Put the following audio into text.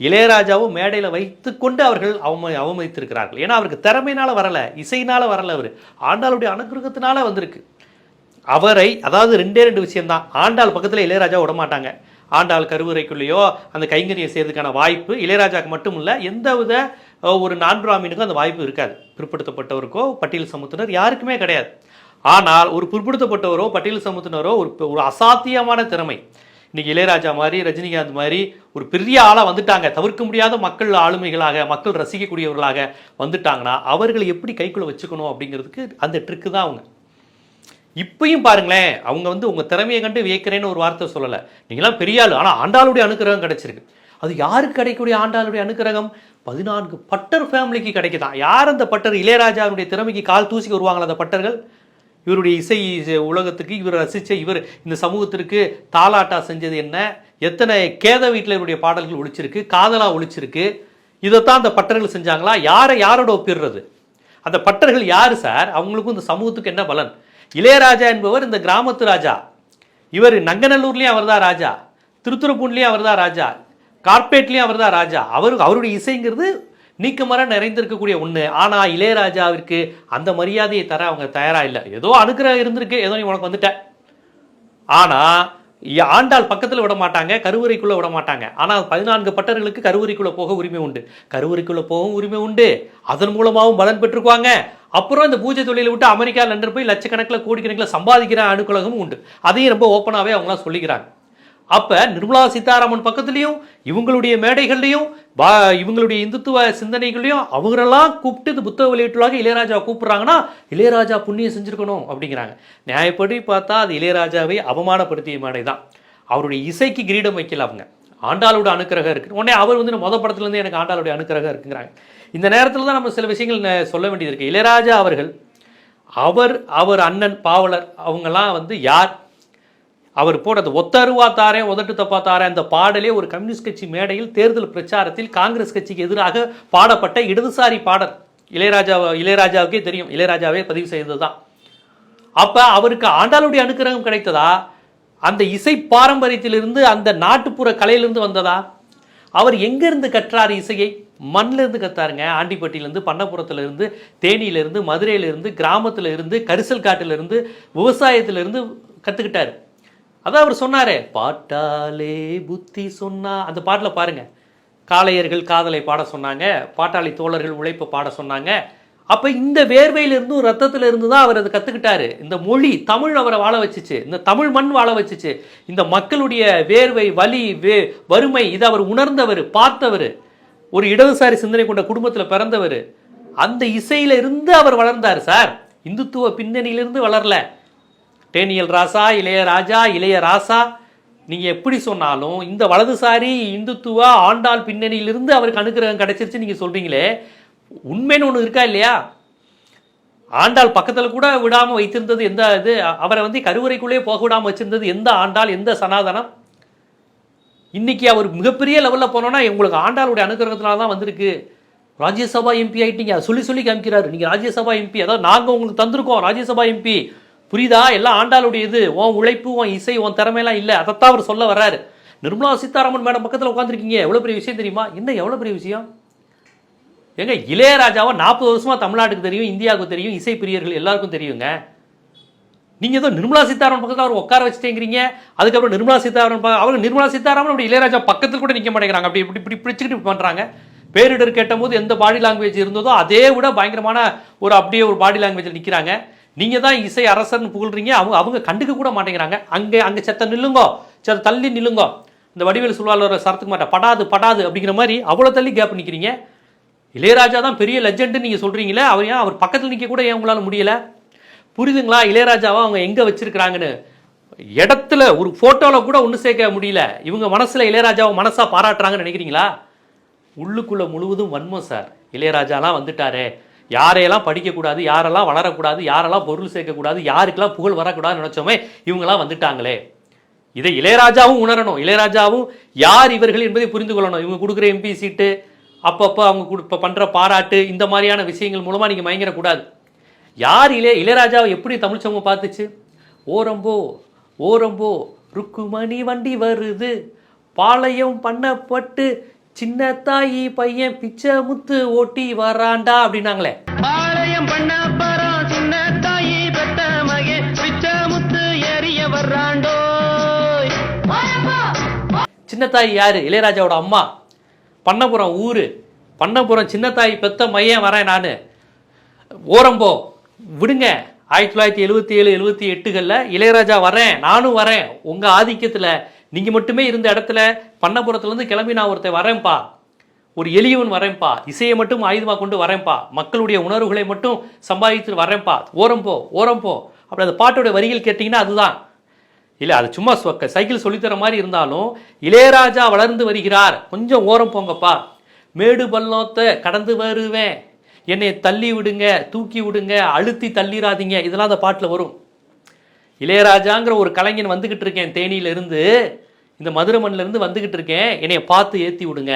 இளையராஜாவும் மேடையில் வைத்துக்கொண்டு அவர்கள் அவம அவமதித்திருக்கிறார்கள். ஏன்னா அவருக்கு திறமையினால் வரல இசையினால் வரல அவர். ஆண்டாளுடைய அனுகிரகத்தினால வந்திருக்கு. அவரை அதாவது ரெண்டே ரெண்டு விஷயம்தான். ஆண்டாள் பக்கத்தில் இளையராஜா விட மாட்டாங்க ஆண்டாள் கருவறைக்குள்ளேயோ அந்த கைங்கரியை செய்யறதுக்கான வாய்ப்பு இளையராஜாவுக்கு மட்டும் இல்லை எந்தவித வித ஒரு நான்பிராமீனுக்கும் அந்த வாய்ப்பு இருக்காது. பிற்படுத்தப்பட்டவருக்கோ பட்டியல் சமூகத்தினர் யாருக்குமே கிடையாது. ஆனால் ஒரு பிற்படுத்தப்பட்டவரோ பட்டியல் சமூகத்தினரோ ஒரு ஒரு அசாத்தியமான திறமை. இன்னைக்கு இளையராஜா மாதிரி ரஜினிகாந்த் மாதிரி ஒரு பெரிய ஆளாக வந்துட்டாங்க. தவிர்க்க முடியாத மக்கள் ஆளுமைகளாக மக்கள் ரசிக்கக்கூடியவர்களாக வந்துட்டாங்கன்னா அவர்களை எப்படி கைக்குள்ளே வச்சுக்கணும் அப்படிங்கிறதுக்கு அந்த ட்ரிக்கு தான் அவங்க. இப்பயும் பாருங்களேன் அவங்க வந்து உங்கள் திறமையை கண்டு வியக்கிறேன்னு ஒரு வார்த்தை சொல்லலை. நீங்களாம் பெரிய ஆள். ஆனால் ஆண்டாளுடைய அனுக்கிரகம் கிடைச்சிருக்கு. அது யாருக்கு கிடைக்கக்கூடிய ஆண்டாளுடைய அனுக்கிரகம்? பதினான்கு பட்டர் ஃபேமிலிக்கு கிடைக்குதான். யார் அந்த பட்டர்? இளையராஜாவுடைய திறமைக்கு கால் தூசிக்கு வருவாங்களா அந்த பட்டர்கள்? இவருடைய இசை உலகத்துக்கு இவர் ரசித்த இவர் இந்த சமூகத்திற்கு தாலாட்டா செஞ்சது என்ன? எத்தனை கேத வீட்டில் இவருடைய பாடல்கள் ஒழிச்சிருக்கு காதலா ஒழிச்சிருக்கு இதைத்தான் அந்த பட்டர்கள் செஞ்சாங்களா? யாரை யாரோட ஒப்பிடுறது? அந்த பட்டர்கள் யார் சார்? அவங்களுக்கும் இந்த சமூகத்துக்கு என்ன பலன்? இளையராஜா என்பவர் இந்த கிராமத்து ராஜா. இவர் நங்கநல்லூர்லேயும் அவர் தான் ராஜா. திருத்துறைப்பூண்லேயும் அவர் தான் ராஜா. கார்பேட்லேயும் அவர் தான் ராஜா. அவரு அவருடைய இசைங்கிறது நீக்கமர நிறைந்திருக்கக்கூடிய ஒன்று ஆனால் இளையராஜாவிற்கு அந்த மரியாதையை தர அவங்க தயாராக இல்லை. ஏதோ அனுக்கிரகம் இருந்திருக்கு. ஏதோ நீ உனக்கு வந்துட்ட. ஆனால் ஆண்டாள் பக்கத்தில் விட மாட்டாங்க. கருவறைக்குள்ளே விட மாட்டாங்க. ஆனால் பதினான்கு பட்டர்களுக்கு கருவறைக்குள்ளே போக உரிமை உண்டு. கருவறைக்குள்ளே போகவும் உரிமை உண்டு. அதன் மூலமாகவும் பலன் பெற்றுக்குவாங்க அப்புறம் இந்த பூஜை தொழிலை விட்டு அமெரிக்கா லண்டன் போய் லட்சக்கணக்கில் கோடிக்கணக்கில் சம்பாதிக்கிற அணுக்கலகமும் உண்டு. அதையும் ரொம்ப ஓப்பனாகவே அவங்களாம் சொல்லிக்கிறாங்க. அப்போ நிர்மலா சீதாராமன் பக்கத்துலேயும் இவங்களுடைய மேடைகள்லையும் பா இவங்களுடைய இந்துத்துவ சிந்தனைகள்லையும் அவங்களெல்லாம் கூப்பிட்டு இந்த புத்தக வெளியீட்டுலாக இளையராஜா கூப்பிட்றாங்கன்னா இளையராஜா புண்ணியம் செஞ்சுருக்கணும் அப்படிங்கிறாங்க. நியாயப்படி பார்த்தா அது இளையராஜாவை அவமானப்படுத்திய மேடை தான் அவருடைய இசைக்கு கிரீடம் வைக்கல அவங்க. ஆண்டாளோட அனுக்கிரகம் இருக்கு. உடனே அவர் வந்து முத படத்துலேருந்து எனக்கு ஆண்டாளுடைய அனுக்கிரகம் இருக்குங்கிறாங்க. இந்த நேரத்தில் தான் நம்ம சில விஷயங்கள் சொல்ல வேண்டியது இருக்குது இளையராஜா அவர்கள் அவர் அவர் அண்ணன் பாவலர் அவங்கெல்லாம் வந்து யார்? அவர் போடுறது ஒத்தருவா உதட்டு தப்பா அந்த பாடலே ஒரு கம்யூனிஸ்ட் கட்சி மேடையில் தேர்தல் பிரச்சாரத்தில் காங்கிரஸ் கட்சிக்கு எதிராக பாடப்பட்ட இடதுசாரி பாடல். இளையராஜா இளையராஜாவுக்கே தெரியும். இளையராஜாவே பதிவு செய்தது தான் அப்போ அவருக்கு ஆண்டாளுடைய அனுக்கிரகம் கிடைத்ததா? அந்த இசை பாரம்பரியத்திலிருந்து அந்த நாட்டுப்புற கலையிலிருந்து வந்ததா? அவர் எங்கேருந்து கற்றார் இசையை? மண்ணிலிருந்து கத்தாருங்க. ஆண்டிப்பட்டியிலேருந்து பண்ணப்புறத்துல தேனியிலிருந்து மதுரையிலிருந்து கிராமத்துல இருந்து கரிசல் காட்டிலிருந்து விவசாயத்திலிருந்து கற்றுக்கிட்டார் அதான் அவர் சொன்னாரே. பாட்டாலே புத்தி சொன்னா அந்த பாட்டில் பாருங்க. காளையர்கள் காதலை பாட சொன்னாங்க பாட்டாளி தோழர்கள் உழைப்பை பாட சொன்னாங்க. அப்போ இந்த வேர்வையிலிருந்தும் ரத்தத்திலிருந்து தான் அவர் அதை கற்றுக்கிட்டாரு இந்த மொழி தமிழ் அவரை வாழ வச்சுச்சு. இந்த தமிழ் மண் வாழ வச்சுச்சு. இந்த மக்களுடைய வேர்வை வலி வே வறுமை இதை அவர் உணர்ந்தவர் பார்த்தவர். ஒரு இடதுசாரி சிந்தனை கொண்ட குடும்பத்தில் பிறந்தவர். அந்த இசையில இருந்து அவர் வளர்ந்தார் சார். இந்துத்துவ பின்னணியிலிருந்து வளரல. டேனியல் ராசா இளையராஜா இளையராசா நீங்கள் எப்படி சொன்னாலும் இந்த வலதுசாரி இந்துத்துவா ஆண்டாள் பின்னணியிலிருந்து அவருக்கு அனுகிரகம் கிடைச்சிருச்சு நீங்கள் சொல்கிறீங்களே உண்மைன்னு ஒன்று இருக்கா இல்லையா? ஆண்டாள் பக்கத்தில் கூட விடாமல் வைத்திருந்தது எந்த இது? அவரை வந்து கருவறைக்குள்ளே போக விடாமல் வச்சுருந்தது எந்த ஆண்டாள் எந்த சனாதனம்? இன்றைக்கி அவர் மிகப்பெரிய லெவலில் போனோன்னா உங்களுக்கு ஆண்டாளுடைய அனுகிரகத்தினால தான் வந்திருக்கு. ராஜ்யசபா எம்பி ஆகிட்டீங்க சொல்லி சொல்லி காமிக்கிறாரு. நீங்கள் ராஜ்யசபா எம்பி அதாவது நாங்கள் உங்களுக்கு தந்திருக்கோம் ராஜ்யசபா எம்பி புரியுதா? எல்லாம் ஆண்டாளுடைய இது உன் உழைப்பு உன் இசை உன் திறமையெல்லாம் இல்லை. அதைத்தான் அவர் சொல்ல வர்றாரு. நிர்மலா சீதாராமன் மேடம் பக்கத்தில் உட்காந்துருக்கீங்க எவ்வளோ பெரிய விஷயம் தெரியுமா? என்ன எவ்வளோ பெரிய விஷயம்? ஏங்க இளையராஜாவை நாற்பது வருஷமா தமிழ்நாட்டுக்கு தெரியும் இந்தியாவுக்கு தெரியும் இசை பிரியர்கள் எல்லாருக்கும் தெரியுங்க. நீங்க ஏதோ நிர்மலா சீதாராமன் பக்கத்தில் அவர் உட்கார வச்சுட்டேங்கிறீங்க. அதுக்கப்புறம் நிர்மலா சீதாராமன் அவங்க நிர்மலா சீதாராமன் அப்படி இளையராஜா பக்கத்தில் கூட நிற்க மாட்டேங்கிறாங்க. அப்படி இப்படி இப்படி பிடிச்சிக்கிட்டு இப்படி பண்றாங்க. பேரிடர் கேட்டபோது எந்த பாடி லாங்குவேஜ் இருந்ததோ அதே விட பயங்கரமான ஒரு அப்படியே ஒரு பாடி லாங்குவேஜில் நிற்கிறாங்க நீங்கள் தான் இசை அரசர்னு புகழ்றீங்க. அவங்க அவங்க கண்டுக்க கூட மாட்டேங்கிறாங்க. அங்கே அங்கே செத்த நில்லுங்கோ. செத்த தள்ளி நில்லுங்கோ. இந்த வடிவேல் சொல்வாளர் சரத்துக்கு மாட்டேன். படாது படாது அப்படிங்கிற மாதிரி அவ்வளோ தள்ளி கேப் நிற்கிறீங்க இளையராஜா தான் பெரிய லெஜெண்டுன்னு நீங்கள் சொல்கிறீங்களே அவர் ஏன் அவர் பக்கத்தில் நிற்க கூட ஏன் உங்களால் முடியல? புரியுதுங்களா இளையராஜாவை அவங்க எங்கே வச்சிருக்கிறாங்கன்னு? இடத்துல ஒரு ஃபோட்டோவில் கூட ஒன்று சேர்க்க முடியல. இவங்க மனசில் இளையராஜாவை மனசாக பாராட்டுறாங்கன்னு நினைக்கிறீங்களா? உள்ளுக்குள்ளே முழுவதும் வன்மம் சார். இளையராஜாலாம் வந்துட்டாரே. யாரையெல்லாம் படிக்கக்கூடாது யாரெல்லாம் வளரக்கூடாது யாரெல்லாம் பொருள் சேர்க்கக்கூடாது யாருக்கெல்லாம் புகழ் வரக்கூடாதுன்னு நினைச்சோமே இவங்கெல்லாம் வந்துட்டாங்களே. இதை இளையராஜாவும் உணரணும். இளையராஜாவும் யார் இவர்கள் என்பதை புரிந்து கொள்ளணும். இவங்க கொடுக்குற எம்பி சீட்டு அப்பப்போ அவங்க கொடு- பண்ணுற பாராட்டு இந்த மாதிரியான விஷயங்கள் மூலமாக நீங்கள் மயங்கிடக்கூடாது. யார் இளைய இளையராஜாவை எப்படி தமிழ் சமூகம் பார்த்துச்சு? ஓரம்போ ஓரம்போ ருக்குமணி வண்டி வருது. பாளையம் பண்ணப்பட்டு சின்ன தாயி பையன் பிச்சை முத்து ஓட்டி வரான்டா அப்படின்னாங்களே. பாளையம் பண்ண பரம் சின்ன தாயி பெத்த மகே பிச்சமுத்து ஏறிய வர்றாண்டோய் சின்ன தாய் யாரு? இளையராஜாவோட அம்மா. பண்ணபுரம் ஊரு. பண்ணபுரம் சின்ன தாய் பெத்த மையன் வரேன் நான். ஓரம்போ விடுங்க. ஆயிரத்தி தொள்ளாயிரத்தி எழுபத்தி ஏழு எழுபத்தி எட்டுகளில் இளையராஜா வரேன். நானும் வரேன். உங்கள் ஆதிக்கத்தில் நீங்கள் மட்டுமே இருந்த இடத்துல பண்ணபுரத்துலேருந்து கிளம்பி நான் ஒருத்தர் வரேன்ப்பா. ஒரு எளியவன் வரேன்ப்பா. இசையை மட்டும் ஆயுதமாக கொண்டு வரேன்ப்பா. மக்களுடைய உணர்வுகளை மட்டும் சம்பாதித்து வரேன்ப்பா. ஓரம் போ ஓரம் போ. அப்படி அந்த பாட்டோட வரிகள் கேட்டிங்கன்னா அதுதான். இல்லை அது சும்மா சொக்க. சைக்கிள் சொல்லித்தர மாதிரி இருந்தாலும் இளையராஜா வளர்ந்து வருகிறார். கொஞ்சம் ஓரம் போங்கப்பா. மேடு பள்ளத்தை கடந்து வருவேன். என்னை தள்ளி விடுங்க தூக்கி விடுங்க அழுத்தி தள்ளிடாதீங்க இதெல்லாம் அந்த பாட்டில் வரும். இளையராஜாங்கிற ஒரு கலைஞன் வந்துக்கிட்டு இருக்கேன் தேனியிலிருந்து. இந்த மதுரை மண்ணிலேருந்து வந்துக்கிட்டு இருக்கேன். என்னைய பார்த்து ஏற்றி விடுங்க.